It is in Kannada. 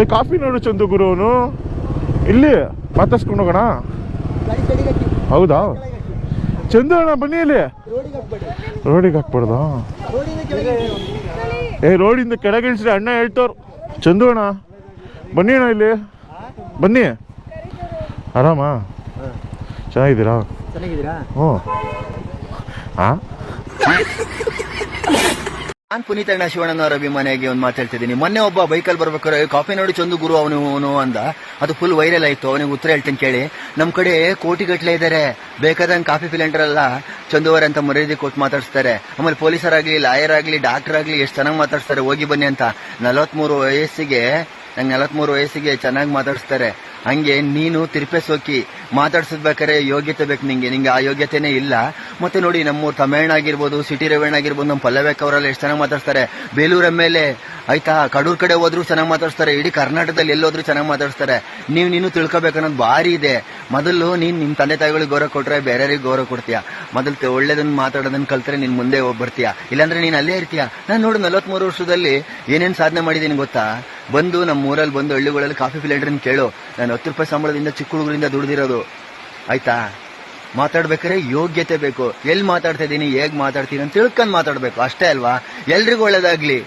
ಏ ಕಾಫಿ ನೋಡು ಚಂದು ಗುರುವನು ಇಲ್ಲಿ ಮಾತಾಡ್ಸ್ಕೊಂಡು ಹೋಗೋಣ. ಹೌದಾ? ಚಂದು ಅಣ್ಣ ಬನ್ನಿ ಇಲ್ಲಿ. ರೋಡಿಗೆ ಹಾಕ್ಬಾರ್ದು. ಏ ರೋಡಿಂದ ಕೆಳಗೆ ಇಳಿಸ್ರಿ ಅಣ್ಣ ಹೇಳ್ತವ್ರು. ಚಂದು ಅಣ್ಣ ಬನ್ನಿ ಅಣ್ಣ ಇಲ್ಲಿ. ಬನ್ನಿ. ಆರಾಮ? ಚೆನ್ನಾಗಿದ್ದೀರಾ? ಹ್ಞೂ ಹಾಂ ನಾನ್ ಪುನೀತ್ ಅಣ್ಣ ಶಿವಣ್ಣನವರ ಅಭಿಮಾನಿಯಾಗಿ ಒಂದು ಮಾತಾಡ್ತಿದ್ದೀನಿ ಮೊನ್ನೆ ಒಬ್ಬ ಬೈಕಲ್ಲಿ ಬರ್ಬೇಕಾದ್ರೆ ಕಾಫಿ ನೋಡಿ ಚಂದು ಗುರು ಅವನು ಅಂದ. ಅದು ಫುಲ್ ವೈರಲ್ ಆಯ್ತು. ಅವನಿಗೆ ಉತ್ತರ ಹೇಳ್ತೀನಿ ಕೇಳಿ. ನಮ್ ಕಡೆ ಕೋಟಿ ಗಟ್ಲೆ ಇದ್ದಾರೆ ಬೇಕಾದಂಗೆ ಕಾಫಿ ಫಿಲೆಂಡರ್ ಅಲ್ಲ ಚಂದುವರ್ ಅಂತ ಮರ್ಯಾದೆ ಕೊಟ್ಟು ಮಾತಾಡ್ಸ್ತಾರೆ. ಆಮೇಲೆ ಪೊಲೀಸರಾಗಲಿ, ಲಾಯರ್ ಆಗ್ಲಿ, ಡಾಕ್ಟರ್ ಆಗ್ಲಿ, ಎಷ್ಟು ಚೆನ್ನಾಗಿ ಮಾತಾಡ್ಸ್ತಾರೆ. ಹೋಗಿ ಬನ್ನಿ ಅಂತ. ನಲವತ್ಮೂರು ವಯಸ್ಸಿಗೆ, ನಂಗೆ ನಲವತ್ಮೂರು ವಯಸ್ಸಿಗೆ ಚೆನ್ನಾಗಿ ಮಾತಾಡಿಸ್ತಾರೆ. ಹಂಗೆ ನೀನು ತಿರುಪೆ ಸೋಕಿ ಮಾತಾಡ್ಸಿದ್ಬೇಕಾದ್ರೆ ಯೋಗ್ಯತೆ ಬೇಕು ನಿಂಗೆ. ನಿಂಗೆ ಆ ಯೋಗ್ಯತೆನೇ ಇಲ್ಲ. ಮತ್ತೆ ನೋಡಿ ನಮ್ಮ ತಮಿಳ್ ಆಗಿರ್ಬೋದು ಸಿಟಿ ರೇವಣ್ಣ ಆಗಿರ್ಬೋದು ನಮ್ಮ ಪಲ್ಲವೇಕ್ ಅವರೆಲ್ಲ ಎಷ್ಟು ಚೆನ್ನಾಗಿ ಮಾತಾಡ್ತಾರೆ ಬೇಲೂರ ಮೇಲೆ ಆಯ್ತಾ, ಕಡೂರ್ ಕಡೆ ಹೋದ್ರು ಚೆನ್ನಾಗಿ ಮಾತಾಡ್ತಾರೆ ಇಡೀ ಕರ್ನಾಟಕದಲ್ಲಿ ಎಲ್ಲೋದ್ರು ಚೆನ್ನಾಗಿ ಮಾತಾಡ್ತಾರೆ ನೀವು ನೀನು ತಿಳ್ಕೊಬೇಕನ್ನೋದು ಭಾರಿ ಇದೆ. ಮೊದಲು ನೀನು ನಿಮ್ಮ ತಂದೆ ತಾಯಿಗಳಿಗೆ ಗೌರವ ಕೊಟ್ರೆ ಬೇರೆಯವ್ರಿಗೆ ಗೌರವ ಕೊಡ್ತೀಯ? ಮೊದಲು ಒಳ್ಳೇದನ್ನ ಮಾತಾಡೋದನ್ನ ಕಲ್ತ್ರೆ ನೀನು ಮುಂದೆ ಬರ್ತೀಯ? ಇಲ್ಲಾಂದ್ರೆ ನೀನು ಅಲ್ಲೇ ಇರ್ತೀಯ? ನಾನು ನೋಡು ನಲವತ್ಮೂರು ವರ್ಷದಲ್ಲಿ ಏನೇನು ಸಾಧನೆ ಮಾಡಿದ್ದೀನಿ ಗೊತ್ತಾ? ಬಂದು ನಮ್ಮ ಊರಲ್ಲಿ ಬಂದು ಹಳ್ಳಿಗಳಲ್ಲಿ ಕಾಫಿ ಫಿಲೆಂಡ್ರನ್ ಕೇಳು. ನಾನು ಹತ್ತು ರೂಪಾಯಿ ಸಂಬಳದಿಂದ ಚಿಕ್ಕ ಹುಡುಗರಿಂದ ದುಡ್ದಿರೋದು. ಆಯ್ತಾ? ಮಾತಾಡ್ಬೇಕಾದ್ರೆ ಯೋಗ್ಯತೆ ಬೇಕು. ಎಲ್ಲಿ ಮಾತಾಡ್ತಾ ಇದ್ದೀನಿ, ಹೇಗೆ ಮಾತಾಡ್ತೀನಿ ಅಂತ ತಿಳ್ಕೊಂಡು ಮಾತಾಡ್ಬೇಕು. ಅಷ್ಟೇ ಅಲ್ವಾ? ಎಲ್ರಿಗೂ ಒಳ್ಳೇದಾಗ್ಲಿ.